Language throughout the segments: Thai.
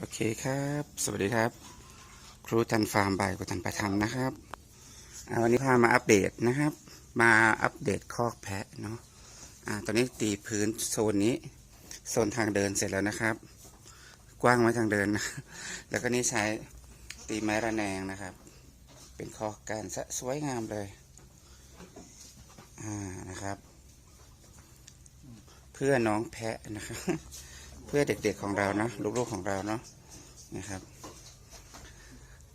โอเคครับ สวัสดีครับ ครูทันฟาร์มบายครูทันประธรรมนะครับวันนี้พามาอัปเดตนะครับ มาอัปเดตคอกแพะเนาะอ่าตอนนี้ตีพื้นโซนนี้ โซนทางเดินเสร็จแล้วนะครับ กว้างไว้ทางเดินนะแล้วก็นี่ใช้ตีไม้ระแนงนะครับ เป็นคอกการสะสวยงามเลยอ่านะครับ เพื่อน้องแพะนะครับ เพื่อเด็กๆของเราเนาะลูกๆของเราเนาะนะครับ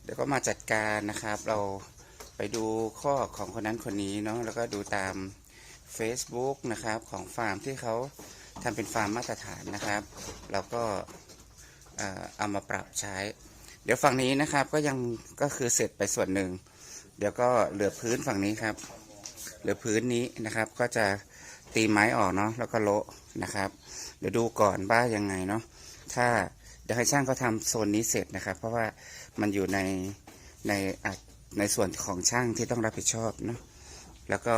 เดี๋ยวก็มาจัดการนะครับ เราไปดูข้อของคนนั้นคนนี้เนาะแล้วก็ดูตาม Facebook นะครับของฟาร์มที่เขาทำเป็นฟาร์มมาตรฐานนะครับ เราก็เอ่อเอามาปรับใช้ เดี๋ยวฝั่งนี้นะครับก็ยังก็คือเสร็จไปส่วนหนึ่ง เดี๋ยวก็เหลือพื้นฝั่งนี้ครับ เหลือพื้นนี้นะครับก็จะตีไม้ออกเนาะแล้วก็โละนะครับ เดี๋ยวดูก่อนว่ายังไงเนาะถ้าเดี๋ยวให้ช่างเขาทำโซนนี้เสร็จนะครับ เพราะว่ามันอยู่ในในอะในส่วนของช่างที่ต้องรับผิดชอบเนาะแล้วก็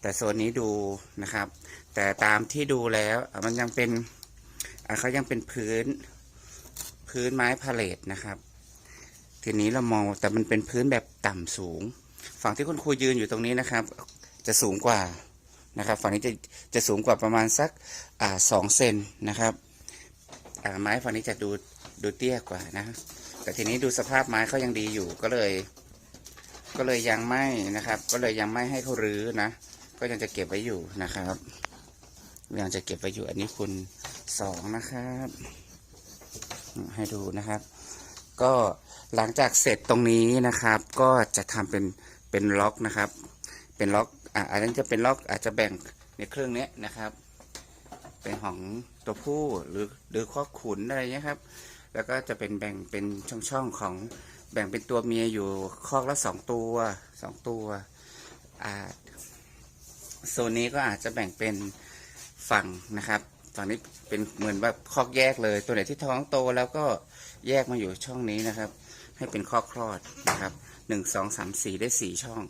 แต่โซนนี้ดูนะครับ แต่ตามที่ดูแล้วมันยังเป็นเขายังเป็นพื้นพื้นไม้พาเลทนะครับ ทีนี้เรามองแต่มันเป็นพื้นแบบต่ำสูง ฝั่งที่คุณครูยืนอยู่ตรงนี้นะครับ จะสูงกว่า นะครับฝั่งนี้จะจะสูงกว่าประมาณสักอ่าสองเซนนะครับอ่าไม้ฝั่งนี้จะดูดูเตี้ยกว่านะ แต่ทีนี้ดูสภาพไม้เขายังดีอยู่ก็เลย ก็เลยยังไม่นะครับ ก็เลยยังไม่ให้เขารื้อนะ ก็ยังจะเก็บไว้อยู่นะครับยังจะเก็บไว้อยู่อันนี้คุณสองนะครับ ให้ดูนะครับ ก็หลังจากเสร็จตรงนี้นะครับ ก็จะทำเป็นเป็นล็อกนะครับ เป็นล็อก อะอันนั้นจะเป็นล็อกอาจจะแบ่งในเครื่องนี้นะครับ เป็นของตัวผู้หรือหรือข้อขุนอะไรเงี้ยครับ แล้วก็จะเป็นแบ่งเป็นช่องๆของแบ่งเป็นตัวเมียอยู่คอกละสองตัวสองตัวอ่าโซนนี้ก็อาจจะแบ่งเป็นฝั่งนะครับฝั่งนี้เป็นเหมือนแบบคอกแยกเลย ตัวไหนที่ท้องโตแล้วก็แยกมาอยู่ช่องนี้นะครับ ให้เป็นคอกคลอดนะครับหนึ่งสองสามสี่ได้สี่ช่อง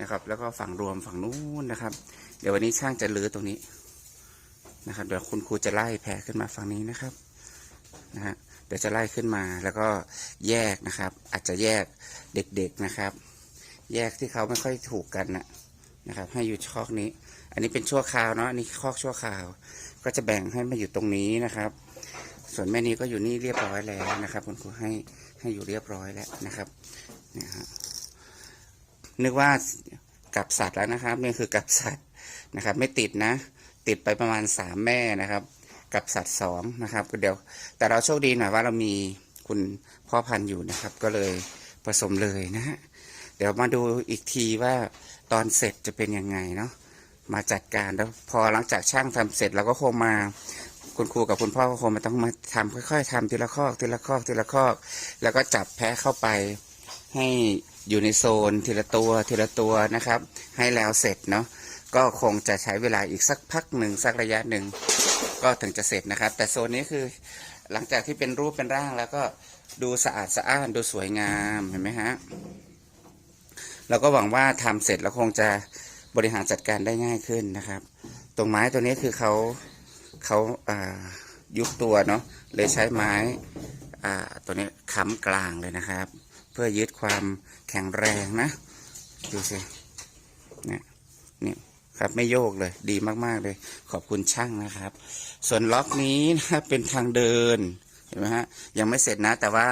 นะครับ แล้วก็ฝั่งรวมฝั่งนู้นนะครับ เดี๋ยววันนี้ช่างจะลื้อตรงนี้นะครับ เดี๋ยวคุณครูจะไล่แผ่ขึ้นมาฝั่งนี้นะครับนะฮะเดี๋ยวจะไล่ขึ้นมาแล้วก็แยกนะครับ อาจจะแยกเด็กๆนะครับ แยกที่เขาไม่ค่อยถูกกันนะนะครับ ให้อยู่คอกนี้ อันนี้เป็นชั่วคราวเนาะอันนี้คอกชั่วคราว ก็จะแบ่งให้มาอยู่ตรงนี้นะครับ ส่วนแม่นี้ก็อยู่นี่เรียบร้อยแล้วนะครับ คุณครูให้ให้อยู่เรียบร้อยแล้วนะครับเนี่ยฮะ นึกว่ากับสัตว์แล้วนะครับนี่คือกับสัตว์นะครับ ไม่ติดนะ ติดไปประมาณสามแม่นะครับ กับสัตว์สองนะครับเดี๋ยว แต่เราโชคดีหน่อยว่าเรามีคุณพ่อพันธุ์อยู่นะครับ ก็เลยผสมเลยนะฮะเดี๋ยวมาดูอีกทีว่าตอนเสร็จจะเป็นยังไงเนาะมาจัดการแล้วพอหลังจากช่างทำเสร็จเราก็คงมาคุณครูกับคุณพ่อก็คงมาต้องมาทำค่อย ๆทำทีละข้อทีละข้อทีละข้อแล้วก็จับแพะเข้าไปให้ อยู่ในโซนทีละตัวทีละตัวนะครับ ให้แล้วเสร็จเนาะก็คงจะใช้เวลาอีกสักพักหนึ่งสักระยะหนึ่งก็ถึงจะเสร็จนะครับ แต่โซนนี้คือหลังจากที่เป็นรูปเป็นร่างแล้วก็ดูสะอาดสะอ้านดูสวยงามเห็นไหมฮะเราก็หวังว่าทำเสร็จแล้วคงจะบริหารจัดการได้ง่ายขึ้นนะครับ ตรงไม้ตัวนี้คือเขาเขาอ่ายุบตัวเนาะเลยใช้ไม้อ่าตัวนี้ค้ำกลางเลยนะครับ พื่อยึดความแข็งแรงนะ ดูสิเนี่ยเนี่ยครับไม่โยกเลย ดีมากๆเลย ขอบคุณช่างนะครับ ส่วนล็อกนี้นะเป็นทางเดินเห็นไหมฮะยังไม่เสร็จนะ แต่ว่า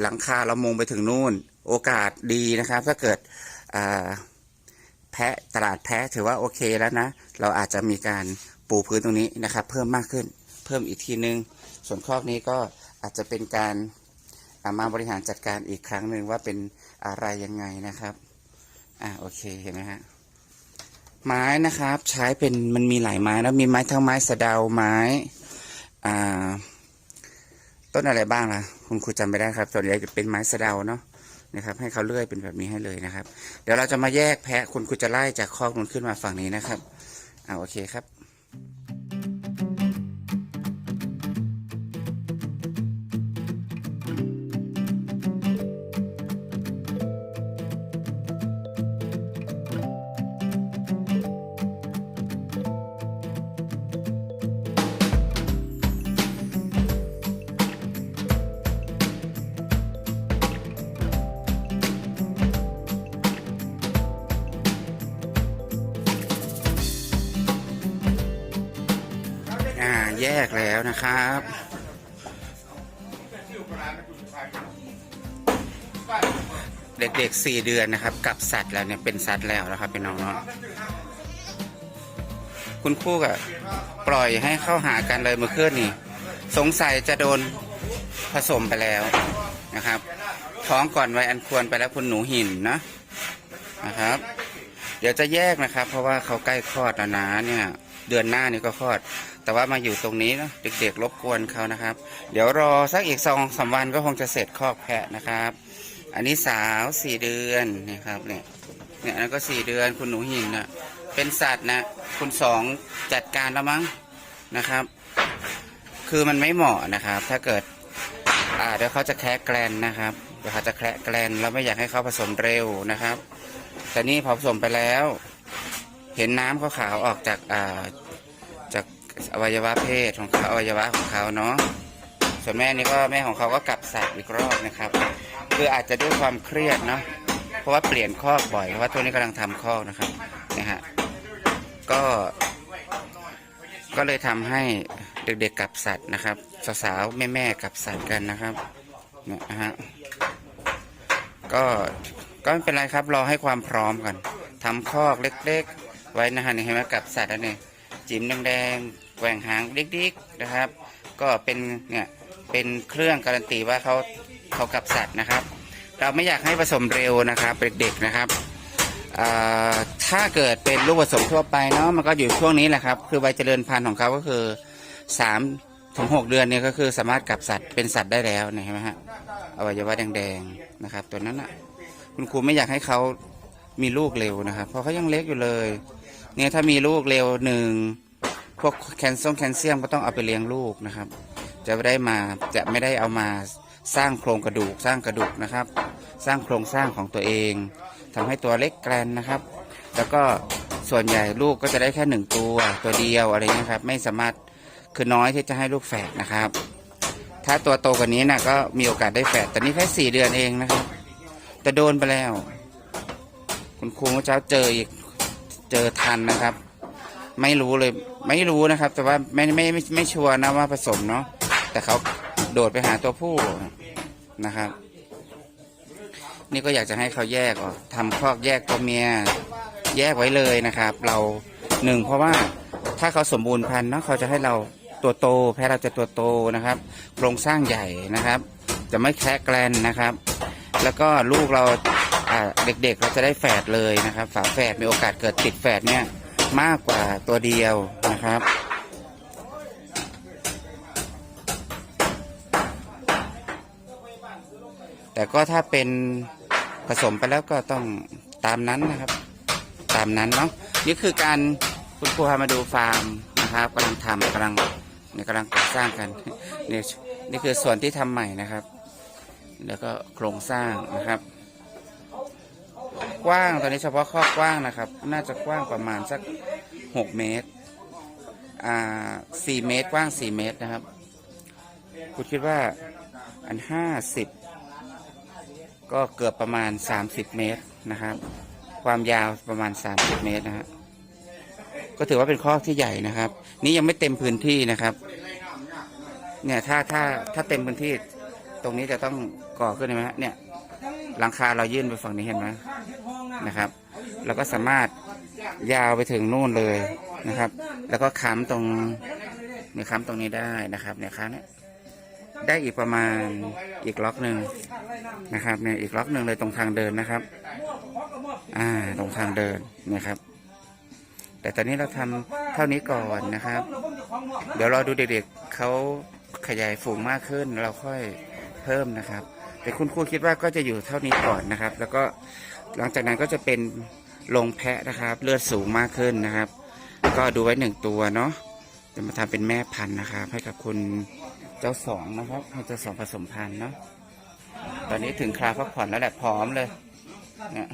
หลังคาเรามงไปถึงนู่น โอกาสดีนะครับ ถ้าเกิดแพะตลาดแพะถือว่าโอเคแล้วนะ เราอาจจะมีการปูพื้นตรงนี้นะครับ เพิ่มมากขึ้น เพิ่มอีกทีนึง ส่วนคอกนี้ก็อาจจะเป็นการ มาบริหารจัดการอีกครั้งหนึ่งว่าเป็นอะไรยังไงนะครับอ่าโอเคเห็นไหมฮะไม้นะครับ ใช้เป็นมันมีหลายไม้แล้วมีไม้ทั้งไม้สะเดาไม้อ่าต้นอะไรบ้างล่ะ คุณครูจำไม่ได้ครับส่วนใหญ่จะเป็นไม้สะเดาเนาะนะครับ ให้เขาเลื่อยเป็นแบบนี้ให้เลยนะครับ เดี๋ยวเราจะมาแยกแพะคุณครูจะไล่จากคอกนู้นขึ้นมาฝั่งนี้นะครับอ่าโอเคครับ กแล้วนะครับ เด็กๆสี่เดือนนะครับกับสัตว์แล้วเนี่ยเป็นสัตว์แล้วนะครับเป็นน้องๆคุณครูก็ปล่อยให้เข้าหากันเลยเมื่อคืนนี่ สงสัยจะโดนผสมไปแล้วนะครับ ท้องก่อนวัยอันควรไปแล้วคุณหนูหินนะนะครับ เดี๋ยวจะแยกนะครับ เพราะว่าเขาใกล้คลอดแล้วนะเนี่ย เดือนหน้านี่ก็คลอด แต่ว่ามาอยู่ตรงนี้เนะเด็กๆรบกวนเขานะครับ เดี๋ยวรอสักอีกสองสามวันก็คงจะเสร็จคอกแพะนะครับ อันนี้สาวสี่เดือนนี่ครับเนี่ยเนี่ยอันนั้นก็สี่เดือนคุณหนูหินนะเป็นสัตว์นะคุณสองจัดการแล้วมั้งนะครับ คือมันไม่เหมาะนะครับ ถ้าเกิดอ่าเดี๋ยวเขาจะแคะแกลนนะครับเดี๋ยวเขาจะแคะแกลนแล้วไม่อยากให้เขาผสมเร็วนะครับ แต่นี่พอผสมไปแล้ว เห็นน้ำขาวๆออกจากอ่าจากอวัยวะเพศของเขาอวัยวะของเขาเนาะส่วนแม่นี่ก็แม่ของเขาก็กลับสัตว์อีกรอบนะครับ คืออาจจะด้วยความเครียดเนาะเพราะว่าเปลี่ยนคอกบ่อยเพราะว่าตัวนี้กำลังทำคอกนะครับนะฮะก็ ก็เลยทำให้เด็กๆกลับสัตว์นะครับสาวๆแม่ๆกลับสัตว์กันนะครับเนี่ยนะฮะก็ก็ไม่เป็นไรครับรอให้ความพร้อมกันทำคอกเล็ก ๆ ไว้นะฮะนี่เห็นไหมกับสัตว์แล้วเนี่จิ้มแดงๆแกว่งหางดิกๆนะครับ ก็เป็นเนี่ยเป็นเครื่องการันตีว่าเขาเขากับสัตว์นะครับ เราไม่อยากให้ผสมเร็วนะครับเด็กๆนะครับถ้าเกิดเป็นลูกผสมทั่วไปเนาะมันก็อยู่ช่วงนี้แหละครับ คือวัยเจริญพันธุ์ของเขาก็คือสามถึงหกเดือนเนี่ยก็คือสามารถกับสัตว์เป็นสัตว์ได้แล้วเนี่ยเห็นไหมฮะอวัยวะแดงๆนะครับ ตัวนั้นอะ คุณครูไม่อยากให้เขามีลูกเร็วนะครับ เพราะเขายังเล็กอยู่เลย เนี่ยถ้ามีลูกเร็วหนึ่งพวกแคลเซียมแคลเซียมก็ต้องเอาไปเลี้ยงลูกนะครับ จะไม่ได้มาจะไม่ได้เอามาสร้างโครงกระดูกสร้างกระดูกนะครับ สร้างโครงสร้างของตัวเองทำให้ตัวเล็กแกรนนะครับ แล้วก็ส่วนใหญ่ลูกก็จะได้แค่หนึ่งตัวตัวเดียวอะไรเงี้ยครับ ไม่สามารถคือน้อยที่จะให้ลูกแฝดนะครับ ถ้าตัวโตกว่านี้นะก็มีโอกาสได้แฝดแต่นี่แค่สี่เดือนเองนะครับแต่โดนไปแล้ว คุณครูเมื่อเช้าเจออีก เจอทันนะครับ ไม่รู้เลยไม่รู้นะครับ แต่ว่าไม่ไม่ไม่ไม่ชัวร์นะว่าผสมเนาะแต่เขาโดดไปหาตัวผู้นะครับ นี่ก็อยากจะให้เขาแยกออกทำคอกแยกตัวเมียแยกไว้เลยนะครับ เราหนึ่งเพราะว่าถ้าเขาสมบูรณ์พันธุ์เนาะเขาจะให้เราตัวโต แพ้เราจะตัวโตนะครับโครงสร้างใหญ่นะครับ จะไม่แคะแกลนนะครับ แล้วก็ลูกเราอ่า เด็กๆเราจะได้แฝดเลยนะครับ ฝาแฝดมีโอกาสเกิดติดแฝดเนี่ยมากกว่าตัวเดียวนะครับแต่ก็ถ้าเป็นผสมไปแล้วก็ต้องตามนั้นนะครับ ตามนั้นเนาะนี่คือการคุณครูพามาดูฟาร์มนะครับกำลังทำกำลังเนี่ยกำลังก่อสร้างกันนี่นี่คือส่วนที่ทำใหม่นะครับ แล้วก็โครงสร้างนะครับ กว้างตอนนี้เฉพาะข้อกว้างนะครับ น่าจะกว้างประมาณสักหกเมตร อ่าสี่เมตรกว้างสี่เมตรนะครับคุณคิดว่าอันห้าสิบก็เกือบประมาณ30เมตรนะครับ ความยาวประมาณ30เมตรนะฮะก็ถือว่าเป็นข้อที่ใหญ่นะครับ นี่ยังไม่เต็มพื้นที่นะครับ เนี่ยถ้าถ้าถ้าเต็มพื้นที่ ตรงนี้จะต้องก่อขึ้นใช่ไหมฮะเนี่ยหลังคาเรายื่นไปฝั่งนี้เห็นไหม นะครับเราก็สามารถยาวไปถึงนู่นเลยนะครับ แล้วก็ค้ำตรงเนี่ยค้ำตรงนี้ได้นะครับเนี่ยค้ำเนี่ยได้อีกประมาณอีกล็อกหนึ่งนะครับเนี่ยอีกล็อกหนึ่งเลยตรงทางเดินนะครับ อ่าตรงทางเดินนี่ยครับ แต่ตอนนี้เราทำเท่านี้ก่อนนะครับ เดี๋ยวรอดูเด็กๆเขาขยายฝูงมากขึ้นเราค่อยเพิ่มนะครับ แต่คุณครูคิดว่าก็จะอยู่เท่านี้ก่อนนะครับ แล้วก็ หลังจากนั้นก็จะเป็นลงแพะนะครับ เลือดสูงมากขึ้นนะครับ ก็ดูไว้หนึ่งตัวเนาะจะมาทำเป็นแม่พันธุ์นะครับ ให้กับคุณเจ้าสองนะครับให้เจ้าสองผสมพันธุ์เนาะตอนนี้ถึงคราวพักผ่อนแล้วแหละพร้อมเลยเนี่ย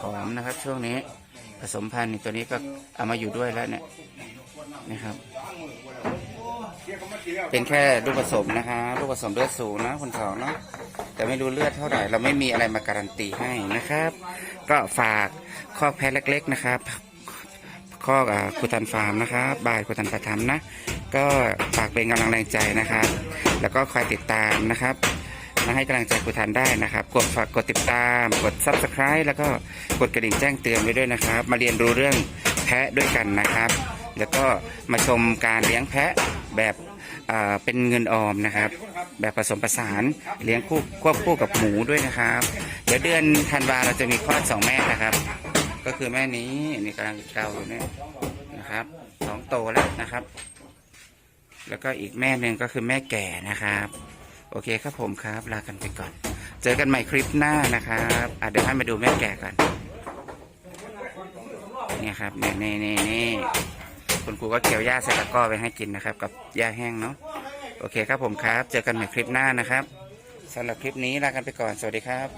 พร้อมนะครับช่วงนี้ผสมพันธุ์ตัวนี้ก็เอามาอยู่ด้วยแล้วเนี่ยนะครับ เป็นแค่ลูกผสมนะคะลูกผสมเลือดสูงนะคนสองเนาะ แต่ไม่รู้เลือดเท่าไหร่ เราไม่มีอะไรมาการันตีให้นะครับ ก็ฝากคอแพะเล็ก ๆนะครับข้ออ่าครูตันฟาร์มนะครับบายครูตันประทัมนะ ก็ฝากเป็นกำลังแรงใจนะครับ แล้วก็คอยติดตามนะครับมาให้กำลังใจครูทันได้นะครับ กดฝากกดติดตาม กด subscribe แล้วก็กดกระดิ่งแจ้งเตือนไว้ด้วยนะครับ มาเรียนรู้เรื่องแพะด้วยกันนะครับ แล้วก็มาชมการเลี้ยงแพะแบบ อ่าเป็นเงินออมนะครับ แบบผสมผสานเลี้ยงคู่ควบคู่กับหมูด้วยนะครับ เดี๋ยวเดือนธันวาเราจะมีคลอดสองแม่นะครับ ก็คือแม่นี้นี่กำลังเกาอยู่เนี่ยนะครับสองโตแล้วนะครับ แล้วก็อีกแม่หนึ่งก็คือแม่แก่นะครับ โอเคครับผมครับลากันไปก่อน เจอกันใหม่คลิปหน้านะครับอะเดี๋ยวให้มาดูแม่แก่ก่อนนี่ครับนี่นี่นี่นี่ คุณครูก็เกี่ยวหญ้าใส่ตะกร้อไปให้กินนะครับ กับหญ้าแห้งเนาะโอเคครับผมครับ เจอกันใหม่คลิปหน้านะครับสำหรับคลิปนี้ลากันไปก่อนสวัสดีครับ